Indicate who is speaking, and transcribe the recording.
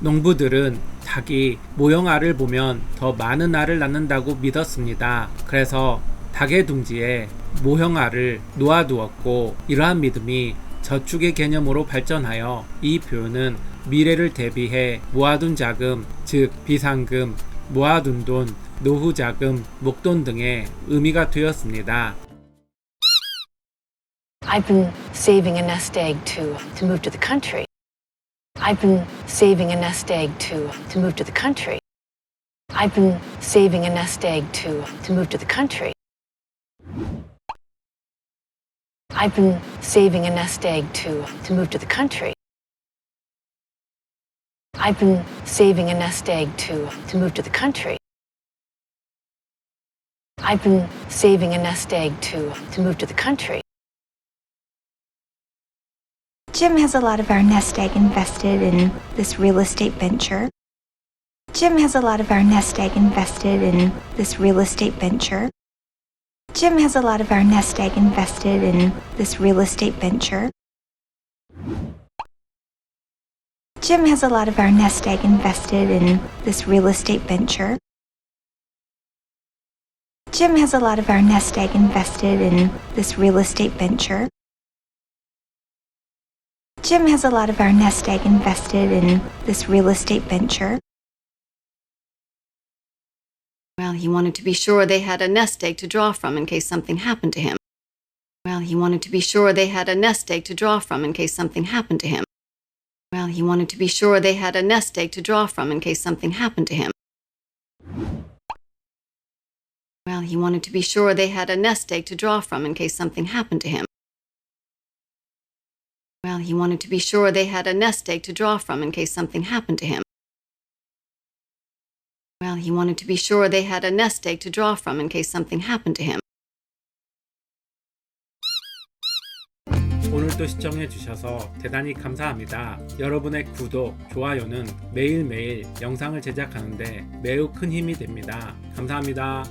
Speaker 1: 농부들은 닭이 모형 알을 보면 더 많은 알을 낳는다고 믿었습니다. 그래서 닭의 둥지에 모형 알을 놓아두었고 이러한 믿음이 저축의 개념으로 발전하여 이 표현은 미래를 대비해 모아둔 자금, 즉 비상금, 모아둔 돈, 노후 자금, 목돈 등의 의미가 되었습니다.
Speaker 2: I've been saving a nest egg to, to move to the country. I've been saving a nest egg to, to move to the country. I've been saving a nest egg to, to move to the country. I've been saving a nest egg to, to move to the country. I've been saving a nest egg to, to move to the country. I've been saving a nest egg to, to move to the country.
Speaker 3: Jim has a lot of our nest egg invested in this real estate venture. Jim has a lot of our nest egg invested in this real estate venture. Jim has a lot of our nest egg invested in this real estate venture. Jim has a lot of our nest egg invested in this real estate venture. Jim has a lot of our nest egg invested in this real estate venture. Jim has a lot of our nest egg invested in this real estate venture.
Speaker 4: Well, he wanted to be sure they had a nest egg to draw from in case something happened to him. Well, he wanted to be sure they had a nest egg to draw from in case something happened to him. Well, he wanted to be sure they had a nest egg to draw from in case something happened to him. Well, he wanted to be sure they had a nest egg to draw from in case something happened to him. Well, he wanted to be sure they had a nest egg to draw from in case something happened to him. Well, he wanted to be sure they had a nest egg to draw from in case something happened to him.
Speaker 1: 오늘도 시청해 주셔서 대단히 감사합니다. 여러분의 구독, 좋아요는 매일매일 영상을 제작하는데 매우 큰 힘이 됩니다. 감사합니다.